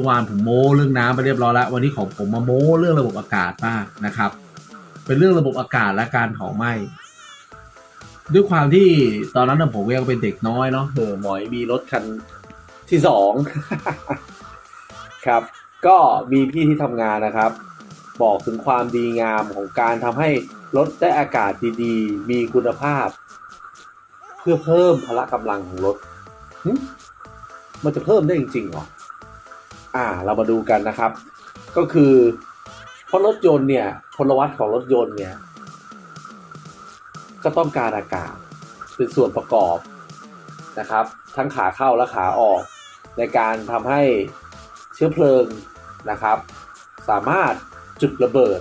ื่อวานผมโม้เรื่องน้ำไปเรียบร้อยแล้ว วันนี้ของผมมาโม้เรื่องระบบอากาศบ้างนะครับ เป็นเรื่องระบบอากาศและการเผาไหม้ด้วยความที่ตอนนั้นผมยังเป็นเด็กน้อยเนาะเออหมอยมีรถคันที่สองครับ ก็มีพี่ที่ทำงานนะครับ บอกถึงความดีงามของการทำให้รถได้อากาศดีๆ มีคุณภาพ เพื่อเพิ่มพละกำลังของรถมันจะเพิ่มได้จริงๆหรอ อ่าเรามาดูกันนะครับ ก็คือเพราะรถยนต์เนี่ยพลวัตของรถยนต์เนี่ย ก็ต้องการอากาศเป็นส่วนประกอบนะครับ ทั้งขาเข้าและขาออก ในการทำให้เชื้อเพลิงนะครับ สามารถจุดระเบิด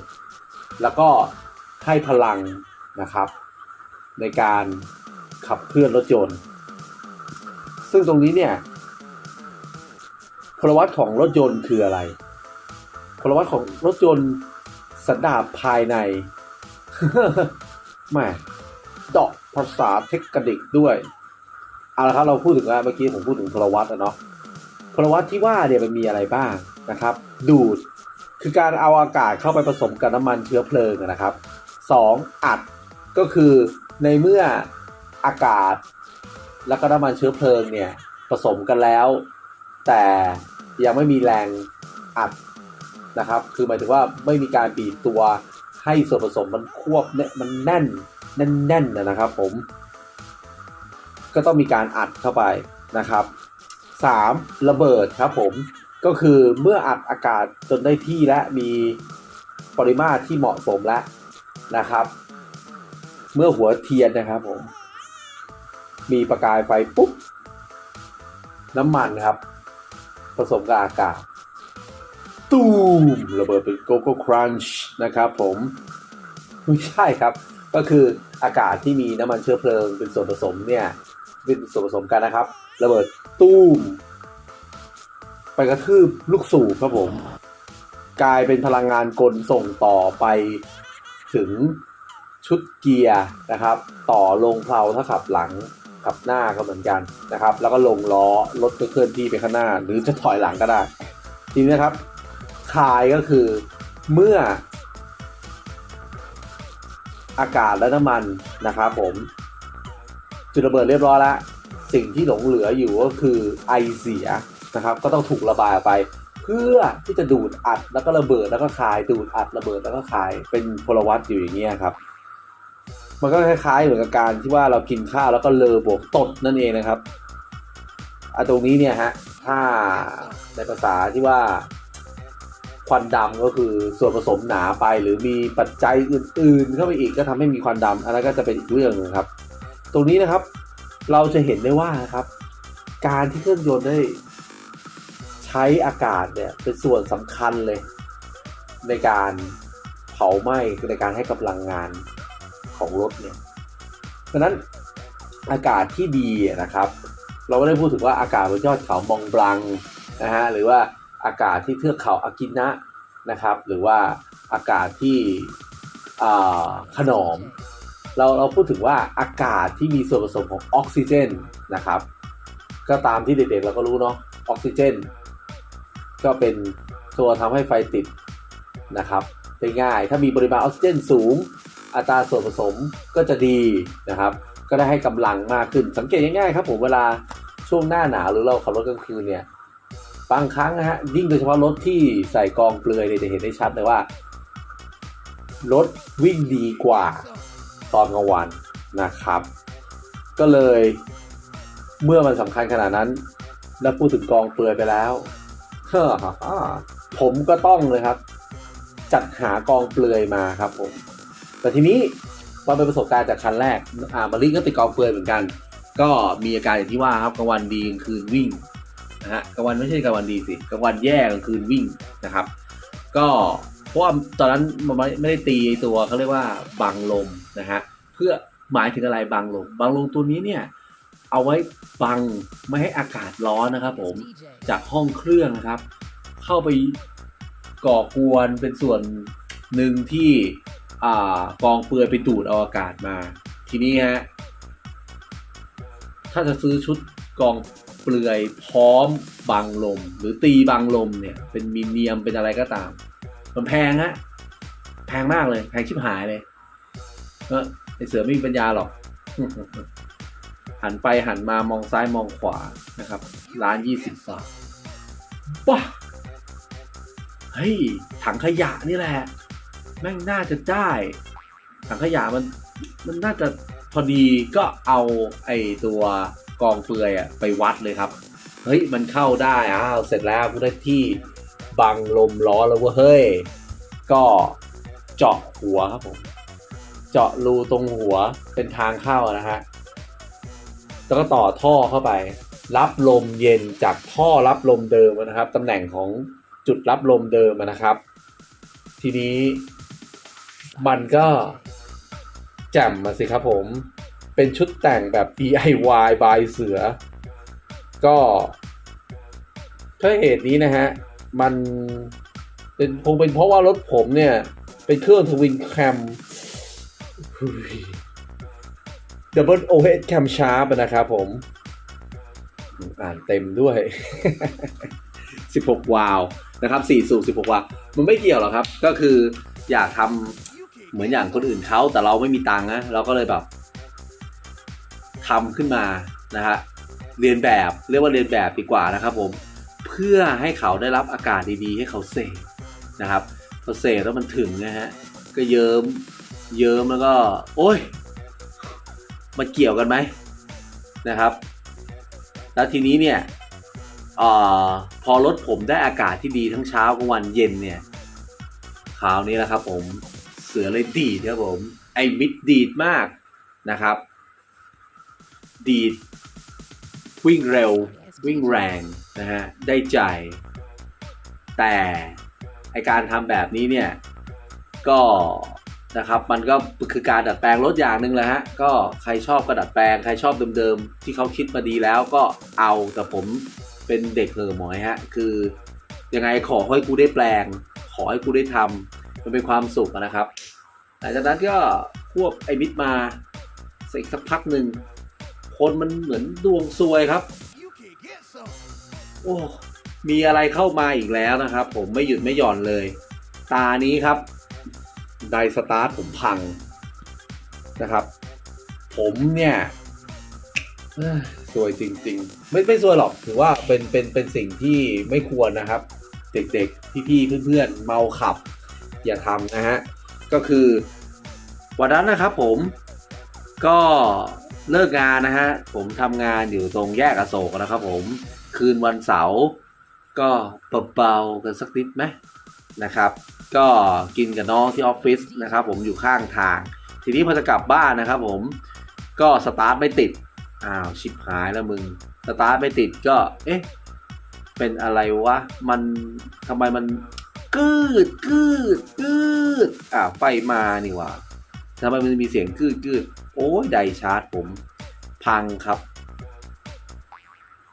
แล้วก็ให้พลังนะครับ ในการขับเคลื่อนรถยนต์ ซึ่งตรงนี้เนี่ย พลวัตของรถยนต์คืออะไรพลวัตของรถยนต์สันดาปภายในแม่เดอกภาษาเทคนิคด้วยเอาละครับเราพูดถึงแล้วเมื่อกี้ผมพูดถึงพลวัตนะเนาะพลวัตที่ว่าเนี่ยมันมีอะไรบ้างนะครับ ดูดคือการเอาอากาศเข้าไปผสมกับน้ำมันเชื้อเพลิงนะครับสองอัดก็คือในเมื่ออากาศ แล้วก็น้ำมันเชื้อเพลิงเนี่ยผสมกันแล้ว แต่ยังไม่มีแรงอัดนะครับ คือหมายถึงว่าไม่มีการบีบตัวให้ส่วนผสมมันควบเนี่ยมันแน่นแน่นๆนะครับผม ก็ต้องมีการอัดเข้าไปนะครับ 3. ระเบิดครับผมก็คือเมื่ออัดอากาศจนได้ที่และมีปริมาตรที่เหมาะสมแล้วนะครับ เมื่อหัวเทียนนะครับผม มีประกายไฟปุ๊บ น้ำมันครับ ผสมกับอากาศตูมระเบิดเป็นโกโก้ครันช์นะครับผม ไม่ใช่ครับ ก็คืออากาศที่มีน้ำมันเชื้อเพลิงเป็นส่วนผสมเนี่ยเป็นส่วนผสมกันนะครับ ระเบิดตู้มไปกระทืบลูกสูบครับผม กลายเป็นพลังงานกลส่งต่อไปถึงชุดเกียร์นะครับ ต่อลงเพลาถ้าขับหลัง ขับหน้าก็เหมือนกันนะครับ แล้วก็ลงล้อรถก็เคลื่อนที่ไปข้างหน้า หรือจะถอยหลังก็ได้ ทีนี้นะครับคายก็คือเมื่อ อากาศและน้ำมันนะครับผม จุดระเบิดเรียบร้อยแล้วสิ่งที่หลงเหลืออยู่ก็คือไอเสียนะครับ ก็ต้องถูกระบายออกไป เพื่อที่จะดูดอัดแล้วก็ระเบิดแล้วก็คาย ดูดอัดระเบิดแล้วก็คายเป็นพลวัตอยู่อย่างเงี้ยครับ มันก็คล้ายๆเหมือนกับการที่ว่าเรากินข้าวแล้วก็เลอบวกตดนั่นเองนะครับอะตรงนี้เนี่ยฮะถ้าในภาษาที่ว่าควันดำก็คือส่วนผสมหนาไปหรือมีปัจจัยอื่น ๆ เข้าไปอีกก็ทำให้มีควันดำอันนั้นก็จะเป็นอีกเรื่องนึงครับ ตรงนี้นะครับ เราจะเห็นได้ว่านะครับ การที่เครื่องยนต์ได้ใช้อากาศเนี่ยเป็นส่วนสำคัญเลย ในการเผาไหม้ในการให้กำลังงาน ของรถเนี่ยดังนั้นอากาศที่ดีนะครับ เราไม่ได้พูดถึงว่าอากาศบนยอดเขามองบลังนะฮะหรือว่าอากาศที่เทือกเขาอากินะนะครับ หรือว่าอากาศที่ขนอม เราเราพูดถึงว่าอากาศที่มีส่วนผสมของออกซิเจนนะครับ ก็ตามที่เด็กๆเราก็รู้เนาะออกซิเจน ก็เป็นตัวทำให้ไฟติดนะครับได้ง่าย ถ้ามีปริมาณออกซิเจนสูง อัตราส่วนผสมก็จะดีนะครับ ก็ได้ให้กำลังมากขึ้น สังเกตง่ายๆครับผมเวลาช่วงหน้าหนาวหรือเราขับรถกลางคืนเนี่ยบางครั้งนะฮะยิ่งโดยเฉพาะรถที่ใส่กองเปลือยเนี่ยจะเห็นได้ชัดเลยว่ารถวิ่งดีกว่าตอนกลางวันนะครับ ก็เลยเมื่อมันสำคัญขนาดนั้น แล้วพูดถึงกองเปลือยไปแล้วผมก็ต้องเลยครับ จัดหากองเปลือยมาครับผม แต่ทีนี้มันเป็นประสบการณ์จากคันแรก อ่ามารีก็ติดกองเปลือยเหมือนกัน ก็มีอาการอย่างที่ว่าครับกลางวันดีกลางคืนวิ่งนะฮะกลางวันไม่ใช่กลางวันดีสิกลางวันแย่กลางคืนวิ่งนะครับ ก็เพราะว่าตอนนั้นมันไม่ไม่ได้ตีตัวเขาเรียกว่าบังลมนะฮะเพื่อหมายถึงอะไรบังลมบังลมตัวนี้เนี่ยเอาไว้บังไม่ให้อากาศร้อนนะครับ ผมจากห้องเครื่องนะครับ เข้าไปก่อกวนเป็นส่วนหนึ่งที่อ่า กองเปลือยไปดูดเอาอากาศมา ทีนี้ฮะถ้าจะซื้อชุดกองเปลือยพร้อมบังลม หรือตีบังลมเนี่ย เป็นมีเนียมเป็นอะไรก็ตาม มันแพงฮะแพงมากเลยแพงชิบหายเลยเออไอเสือไม่มีปัญญาหรอกหันไปหันมามองซ้ายมองขวานะครับร้านยี่สิบบาทว้าเฮ้ยถังขยะนี่แหละ แม่งน่าจะได้ถังขยะมันมันน่าจะพอดีก็เอาไอตัวกองเปลือยอะไปวัดเลยครับ เฮ้ยมันเข้าได้อ้าวเสร็จแล้วกูได้ที่บังลมล้อแล้วเว้ยเฮ้ยก็เจาะหัวครับผม เจาะรูตรงหัวเป็นทางเข้านะฮะแล้วก็ต่อท่อเข้าไป รับลมเย็นจากท่อรับลมเดิมนะครับตำแหน่งของจุดรับลมเดิมนะครับ ทีนี้ มันก็แจ่มมาสิครับผม เป็นชุดแต่งแบบ DIY by เสือ ก็เพราะเหตุนี้นะฮะ มันเป็นคงเป็นเพราะว่ารถผมเนี่ย เป็นเครื่องทวินแคมดับเบิลโอเฮดแคมชาร์ปนะครับผม อ่านเต็มด้วย 16 วาวนะครับ4สูบ16 วาว มันไม่เกี่ยวหรอกครับ ก็คืออยากทำ เหมือนอย่างคนอื่นเขาแต่เราไม่มีตังค์นะเราก็เลยแบบทำขึ้นมานะฮะเรียนแบบเรียกว่าเรียนแบบดีกว่านะครับผมเพื่อให้เขาได้รับอากาศดีๆ ให้เขาเสกนะครับพอเสกแล้วมันถึงนะฮะก็เยิ้มเยิ้มแล้วก็ โอ้ยมันเกี่ยวกันไหมนะครับ แล้วทีนี้เนี่ยออพอรถผมได้อากาศที่ดีทั้งเช้ากลางวันเย็นเนี่ยคราวนี้แหละครับผม เสือเลยดีดครับผม ไอ้มิดดีดมากนะครับ ดีด วิ่งเร็ว วิ่งแรงนะฮะ ได้ใจ แต่ไอการทำแบบนี้เนี่ย ก็นะครับมันก็คือการดัดแปลงรถอย่างหนึ่งแหละฮะก็ใครชอบก็ดัดแปลงใครชอบเดิมๆที่เขาคิดมาดีแล้วก็เอาแต่ผมเป็นเด็กเหอหมอยฮะคือยังไงขอให้กูได้แปลง ขอให้กูได้ทำ มันเป็นความสุขนะครับ หลังจากนั้นก็ควบไอ้มิดมาสักสักพักหนึ่งคนมันเหมือนดวงซวยครับ โอ้มีอะไรเข้ามาอีกแล้วนะครับ ผมไม่หยุดไม่หย่อนเลย ตานี้ครับ ไดสตาร์ทผมพังนะครับ ผมเนี่ยเอ้ยสวยจริง ๆ ไม่ไม่สวยหรอกถือว่าเป็นเป็นเป็นสิ่งที่ไม่ควรนะครับ เด็กๆ พี่ๆเพื่อนๆเมาขับ อย่าทำนะฮะ ก็คือวันนั้นนะครับผมก็เลิกงานนะฮะ ผมทำงานอยู่ตรงแยกอโศกนะครับผมคืนวันเสาร์ก็เบาๆกันสักนิดไหมนะครับ ก็กินกับน้องที่ออฟฟิศนะครับผมอยู่ข้างทาง ทีนี้พอจะกลับบ้านนะครับผมก็สตาร์ทไม่ติดอ้าวชิบหายแล้วมึงสตาร์ทไม่ติดก็ เอ๊ะเป็นอะไรวะมันทำไมมัน กืดกืดกืดอ่าไฟมานี่หว่าทำไมมันมีเสียงกืดกืดโอ้ยไดชาร์จผม พังครับ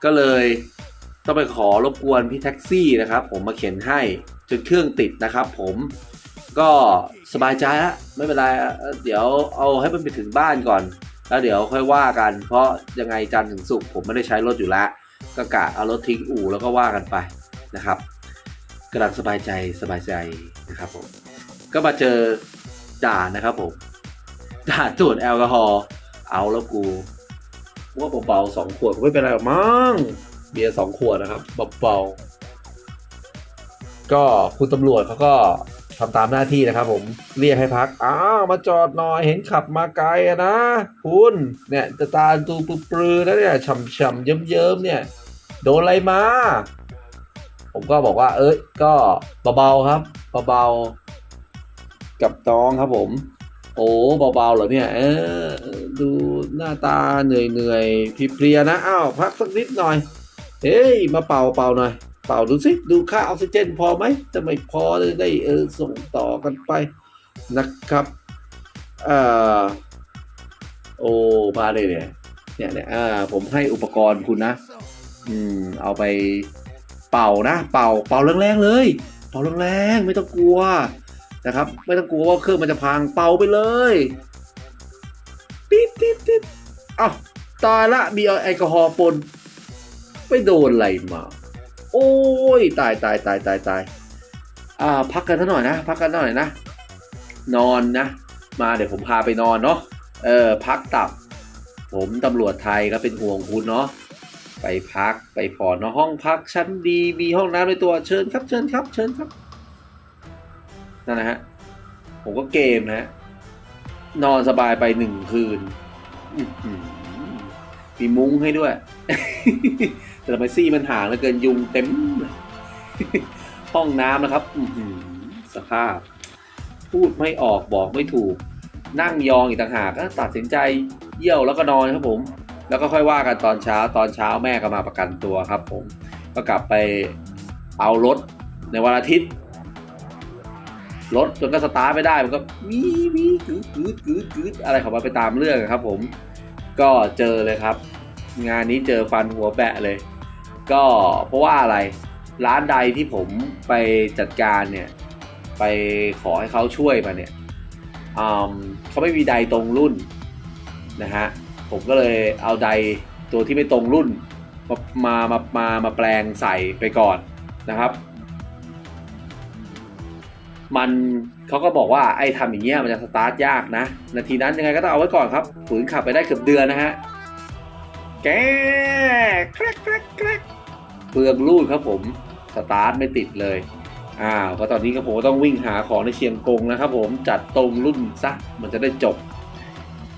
ก็เลยต้องไปขอรบกวนพี่แท็กซี่นะครับ ผมมาเข็นให้จนเครื่องติดนะครับผมก็สบายใจแล้วไม่เป็นไร เดี๋ยวเอาให้มันไปถึงบ้านก่อน แล้วเดี๋ยวค่อยว่ากัน เพราะยังไงจันถึงศุกผมไม่ได้ใช้รถอยู่แล้วก็กะเอารถทิ้งอู่แล้วก็ว่ากันไปนะครับ กำลังสบายใจสบายใจนะครับผมก็มาเจอด่านนะครับผมด่านตรวจแอลกอฮอล์เอาแล้วกูว่าเบาๆสองขวดก็ไม่เป็นไรหรอกมั้งเบียร์สองขวดนะครับเบาๆก็คุณตำรวจเขาก็ทำตามหน้าที่นะครับผมเรียกให้พัก อ้าวมาจอดหน่อยเห็นขับมาไกลนะ คุณเนี่ยจะตาตูปลือๆแล้วเนี่ยฉ่ำๆเยิ้มๆเนี่ย โดนอะไรมา ผมก็บอกว่า เอ้ยก็เบาๆครับเบาๆกับน้องครับผม โอ้เบาๆเหรอเนี่ยเออดูหน้าตาเหนื่อยๆเพลียนะอ้าวพักสักนิดหน่อยเฮ้ยมาเป่าเป่าหน่อย เป่าดูสิดูค่าออกซิเจนพอไหมจะไม่พอจะได้เออส่งต่อกันไปนะครับเอ่อโอ้มาเลยเนี่ยเนี่ยเนี่ยอ่าผมให้อุปกรณ์คุณนะ อืม เอาไป เป่านะ เป่าเป่าแรงๆเลย เป่าแรงๆไม่ต้องกลัวนะครับ ไม่ต้องกลัวว่าเครื่องมันจะพังเป่าไปเลยปิดปิดปิดอ้าวตายละมีแอลกอฮอล์ปนไปโดนอะไรมา โอ้ยตายตายตายตายตายอ่าพักกันสักหน่อยนะ พักกันสักหน่อยนะ นอนนะ มาเดี๋ยวผมพาไปนอนเนาะเออพักตับ ผมตำรวจไทยก็เป็นห่วงคุณเนาะ ไปพักไปผ่อนเนาะห้องพักชั้นดีมีห้องน้ำในตัวเชิญครับเชิญครับ เชิญครับนั่นนะฮะผมก็เกมนะฮะนอนสบายไปหนึ่งคืนมีมุ้งให้ด้วย แต่ทำไมซี่มันห่างเหลือเกินยุงเต็ม ห้องน้ำนะครับสภาพ พูดไม่ออกบอกไม่ถูก นั่งยองอีกต่างหากก็ตัดสินใจเยี่ยวแล้วก็นอนครับผม แล้วก็ค่อยว่ากันตอนเช้าตอนเช้าแม่ก็มาประกันตัวครับ ผมก็กลับไปเอารถในวันอาทิตย์รถจนก็สตาร์ทไม่ได้มันก็มีมีกึดกึดกึดกึดอะไรของมันไปตามเรื่องครับ ผมก็เจอเลยครับ งานนี้เจอฟันหัวแบะเลย ก็เพราะว่าอะไรร้านใดที่ผมไปจัดการเนี่ย ไปขอให้เขาช่วยมาเนี่ยเขาไม่มีใดตรงรุ่นนะฮะ ผมก็เลยเอาใดตัวที่ไม่ตรงรุ่นมามามามามาแปลงใส่ไปก่อนนะครับ มันเขาก็บอกว่าไอ้ทำอย่างเงี้ยมันจะสตาร์ทยากนะ นาทีนั้นยังไงก็ต้องเอาไว้ก่อนครับ ฝืนขับไปได้เกือบเดือนนะฮะ แกแกรกแกรกแกรกเปลืองรูดครับผมสตาร์ทไม่ติดเลยอ้าวก็ตอนนี้ก็ผมต้องวิ่งหาของในเชียงกงนะครับผมจัดตรงรุ่นซะมันจะได้จบ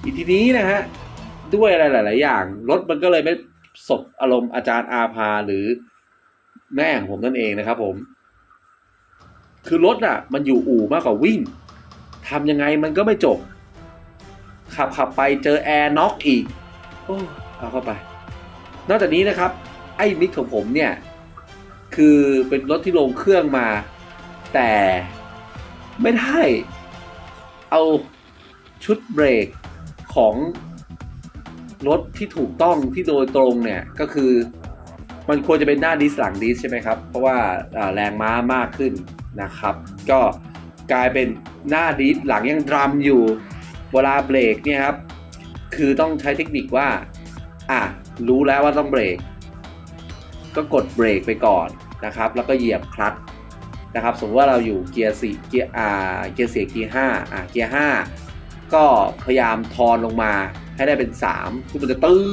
อีกทีนี้นะฮะ ด้วยอะไรหลาย ๆ อย่าง รถมันก็เลยไม่สบอารมณ์อาจารย์อาภาหรือแม่ของผมนั่นเองนะครับ ผม คือรถอะ มันอยู่อู่มากกว่าวิ่งทำยังไงมันก็ไม่จบ ขับขับไปเจอแอร์น็อกอีกโอ้เอาเข้าไป นอกจากนี้นะครับ ไอ้มิกของผมเนี่ย คือเป็นรถที่ลงเครื่องมา แต่ไม่ได้ เอาชุดเบรกของ รถที่ถูกต้องที่โดยตรงเนี่ยก็คือมันควรจะเป็นหน้าดิสหลังดิสใช่ไหมครับ เพราะว่าแรงม้ามากขึ้นนะครับ ก็กลายเป็นหน้าดิสหลังยังดรัมอยู่เวลาเบรกเนี่ยครับคือต้องใช้เทคนิคว่าอะรู้แล้วว่าต้องเบรก ก็กดเบรกไปก่อนนะครับ แล้วก็เหยียบคลัตช์นะครับ สมมติว่าเราอยู่เกียร์สี่เกียร์อ่าเกียร์สี่เกียร์ห้าอ่าเกียร์ห้า ก็พยายามทอนลงมาให้ได้เป็น 3 คือมันจะตื้อ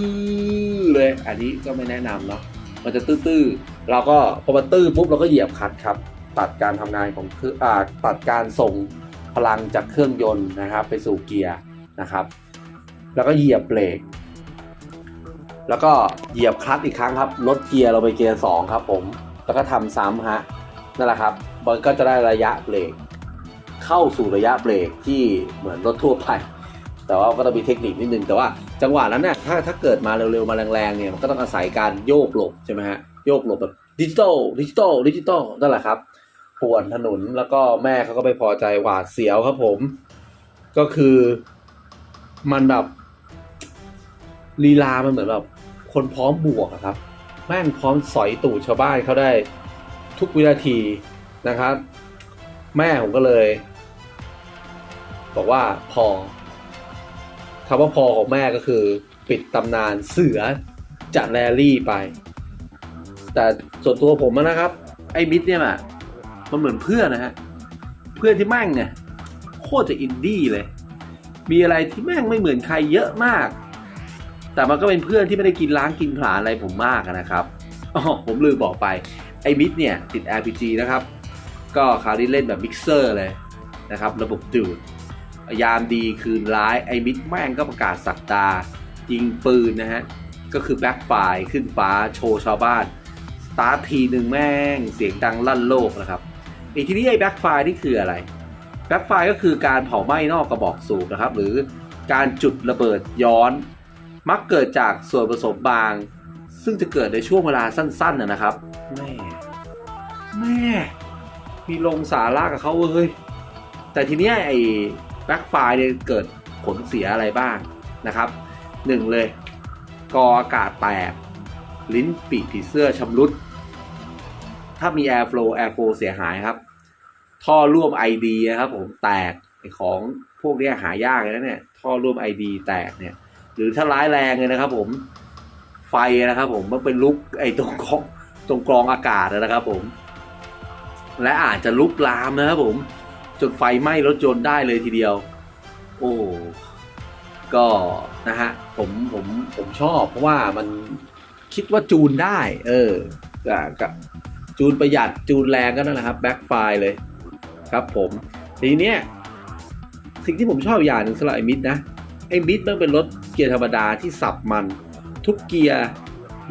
เลย อันนี้ก็ไม่แนะนำเนาะมันจะตื้อๆเราก็พอมันตื้อปุ๊บเราก็เหยียบคัตครับ ตัดการทำงานของเครื่องอ่าตัดการส่งพลังจากเครื่องยนต์นะครับ ไปสู่เกียร์นะครับ แล้วก็เหยียบเบรกแล้วก็เหยียบคลัตช์อีกครั้งครับลดเกียร์เราไปเกียร์สองครับผม แล้วก็ทำซ้ำฮะนั่นแหละครับมันก็จะได้ระยะเบรก เข้าสู่ระยะเบรกที่เหมือนรถทั่วไป แต่ว่าก็ต้องมีเทคนิคนิดนึง แต่ว่าจังหวะนั้นเนี่ยถ้าถ้าเกิดมาเร็วๆ มาแรงๆเนี่ยมันก็ต้องอาศัยการโยกหลบใช่ไหมฮะโยกหลบแบบดิจิตอลดิจิตอลดิจิตอลนั่นแหละครับป่วนถนนแล้วก็แม่เขาก็ไม่พอใจหวาดเสียวครับผม ก็คือมันแบบลีลามันเหมือนแบบคนพร้อมบวกครับ แม่งพร้อมสอยตูดชาวบ้านเขาได้ทุกวินาทีนะครับ แม่ผมก็เลย บอกว่าพอคำว่าพอของแม่ก็คือ ปิดตำนานเสือจะแรลี่ไป แต่ส่วนตัวผมนะครับ ไอ้มิดเนี่ยแหละมันเหมือนเพื่อนนะฮะ เพื่อนที่แม่งเนี่ยโคตรจะอินดี้เลย มีอะไรที่แม่งไม่เหมือนใครเยอะมาก แต่มันก็เป็นเพื่อนที่ไม่ได้กินล้างกินผลาญอะไรผมมากนะครับอ๋อผมลืมบอกไป ไอ้มิดเนี่ยติด RPG นะครับ ก็คราวนี้เล่นแบบมิกเซอร์เลยนะครับ ระบบดูดยามดีคืนร้ายไอ้มิดแม่งก็ประกาศสักดายิงปืนนะฮะ ก็คือแบ็คไฟขึ้นฟ้าโชว์ชาวบ้าน สตาร์ททีหนึ่งแม่งเสียงดังลั่นโลกนะครับอีกทีนี้ไอ้แบ็คไฟนี่คืออะไรแบ็คไฟก็คือการเผาไหม้นอกกระบอกสูบนะครับ หรือการจุดระเบิดย้อน มักเกิดจากส่วนผสมบาง ซึ่งจะเกิดในช่วงเวลาสั้นๆนะครับแม่แม่ มีลงสาระกับเขาเว้ยแต่ทีเนี้ยไอ้แบ็คไฟเนี่ยเกิดผลเสียอะไรบ้างนะครับหนึ่งเลยกออากาศแตก ลิ้นปีกผีเสื้อชำรุด ถ้ามี Airflow Airflow เสียหายครับ ท่อร่วม ID นะครับผมแตกไอของพวกนี้หายากเลยนะเนี่ย ท่อร่วม ID แตกเนี่ย หรือถ้าร้ายแรงเลยนะครับ ผมไฟไฟนะครับ ผมมันเป็นลุกไอ้ตรงกรองตรงกรองอากาศนะครับ ผม และอาจจะลุกลามนะครับผม จนไฟไหม้รถยนต์ได้เลยทีเดียว โอ้ก็นะฮะผมผมผมชอบ เพราะว่ามันคิดว่าจูนได้ เออกับจูนประหยัดจูนแรงก็นั่นแหละครับแบ็คไฟเลยครับผม ทีเนี้ยสิ่งที่ผมชอบอย่างหนึ่งสำหรับไอ้มิดนะไอ้มิดมันเป็นรถเกียร์ธรรมดาที่สับมัน ทุกเกียร์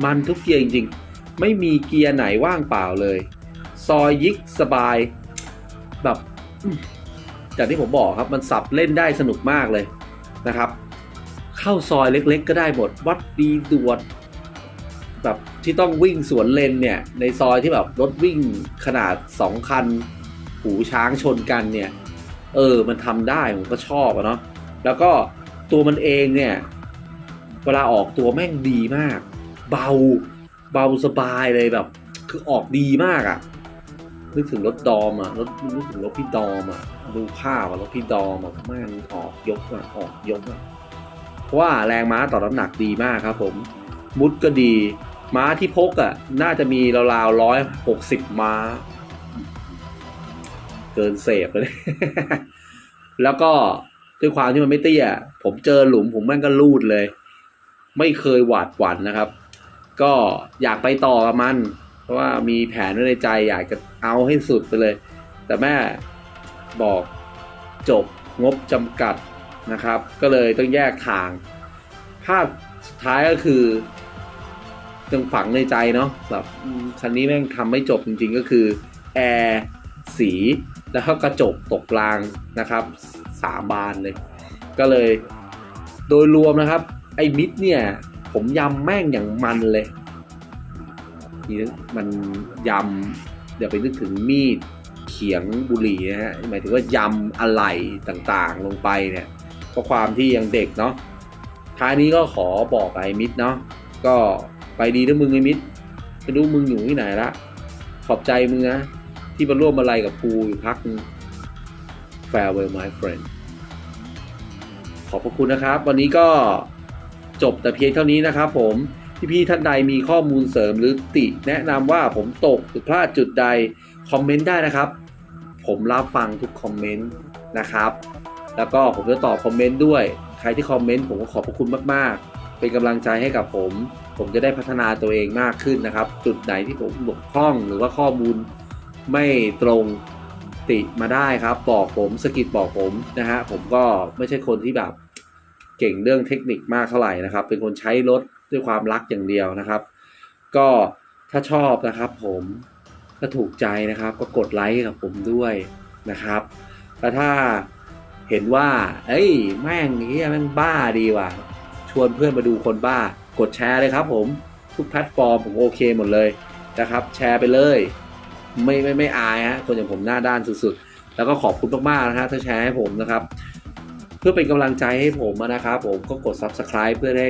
มันทุกเกียร์จริง ๆ ไม่มีเกียร์ไหนว่างเปล่าเลย ซอยยิกสบายแบบอืมอย่างที่ผมบอกครับมันสับเล่นได้สนุกมากเลยนะครับ เข้าซอยเล็กๆ ก็ได้หมด วัดดีดวดแบบที่ต้องวิ่งสวนเลนเนี่ย ในซอยที่แบบรถวิ่งขนาดสองคัน หูช้างชนกันเนี่ย เออมันทำได้ ผมก็ชอบอะเนาะแล้วก็ตัวมันเองเนี่ย เวลาออกตัวแม่งดีมาก เบาเบาสบายเลยแบบ คือออกดีมากอะ นึกถึงรถดอมอะรถนึกถึงรถพี่ดอมอะดูภาพอะรถพี่ดอมอะม่งออกยกอะออกยกอะเพราะว่าแรงม้าต่อน้ำหนักดีมากครับ ผมมุดก็ดี ม้าที่พกอะ น่าจะมีราวๆร้อยหกสิบม้า เกินเสพเลย แล้วก็ด้วยความที่มันไม่เตี้ย ผมเจอหลุมผมแม่งก็ลูดเลย ไม่เคยหวาดหวั่นนะครับ ก็อยากไปต่อกับมัน เพราะว่ามีแผนไว้ในใจอยากจะเอาให้สุดไปเลย แต่แม่บอกจบงบจำกัดนะครับ ก็เลยต้องแยกทาง ภาพสุดท้ายก็คือยังฝังในใจเนาะแบบคันนี้แม่งทำไม่จบจริงๆก็คือแอร์สีแล้วก็กระจกตกรางนะครับสามบานเลย ก็เลยโดยรวมนะครับ ไอ้มิดเนี่ย ผมยำแม่งอย่างมันเลย นี่มันยำอย่าไปนึกถึงมีดเขียงบุหรี่นะฮะหมายถึงว่ายำอะไหล่ต่างๆลงไปเนี่ยเพราะความที่ยังเด็กเนาะท้ายนี้ก็ขอบอกไอ้มิดเนาะก็ไปดีนะมึงไอ้มิดไม่รู้มึงอยู่ที่ไหนละขอบใจมึงนะที่มาร่วมอะไรกับกูอยู่พักนึง farewell my friend ขอบพระคุณนะครับ วันนี้ก็จบแต่เพียงเท่านี้นะครับผม พี่ๆท่านใดมีข้อมูลเสริมหรือติแนะนำว่าผมตกหรือพลาดจุดใดคอมเมนต์ได้นะครับ ผมรับฟังทุกคอมเมนต์นะครับ แล้วก็ผมจะตอบคอมเมนต์ด้วย ใครที่คอมเมนต์ผมก็ขอบพระคุณมากๆ เป็นกำลังใจให้กับผม ผมจะได้พัฒนาตัวเองมากขึ้นนะครับ จุดไหนที่ผมบกพร่องหรือว่าข้อมูลไม่ตรงติมาได้ครับบอกผมสกิดบอกผมนะฮะผมก็ไม่ใช่คนที่แบบเก่งเรื่องเทคนิคมากเท่าไหร่นะครับ เป็นคนใช้รถ ด้วยความรักอย่างเดียวนะครับ ก็ถ้าชอบนะครับ ผมถ้าถูกใจนะครับ ก็กดไลค์กับผมด้วยนะครับแล้วถ้าเห็นว่า เอ้ย แม่งนี้แม่งบ้าดีว่ะ ชวนเพื่อนมาดูคนบ้า กดแชร์เลยครับผมทุกแพลตฟอร์มผมโอเคหมดเลยนะครับ แชร์ไปเลย ไม่ไม่ไม่อายฮะคนอย่างผมหน้าด้านสุดๆ แล้วก็ขอบคุณมากๆนะฮะถ้าแชร์ให้ผมนะครับ เพื่อเป็นกำลังใจให้ผมนะครับ ผมก็กด subscribe เพื่อได้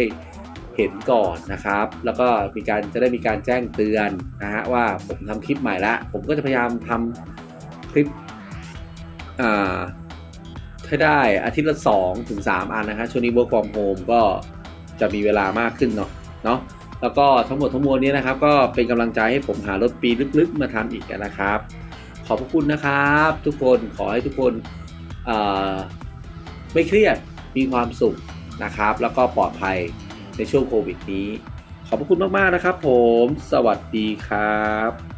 เห็นก่อนนะครับ แล้วก็มีการจะได้มีการแจ้งเตือนนะฮะว่าผมทำคลิปใหม่ละผมก็จะพยายามทำคลิปอ่าให้ได้อาทิตย์ละ2ถึง3อันนะฮะช่วงนี้ work from home ก็จะมีเวลามากขึ้นเนาะเนาะแล้วก็ทั้งหมดทั้งมวลนี้นะครับ ก็เป็นกำลังใจให้ผมหารถปีลึกๆ มาทำอีกนะครับ ขอบพระคุณนะครับ ทุกคนขอให้ทุกคนไม่เครียดมีความสุขนะครับ แล้วก็ปลอดภัย ในช่วงโควิดนี้ ขอบพระคุณมาก ๆ นะครับผม สวัสดีครับ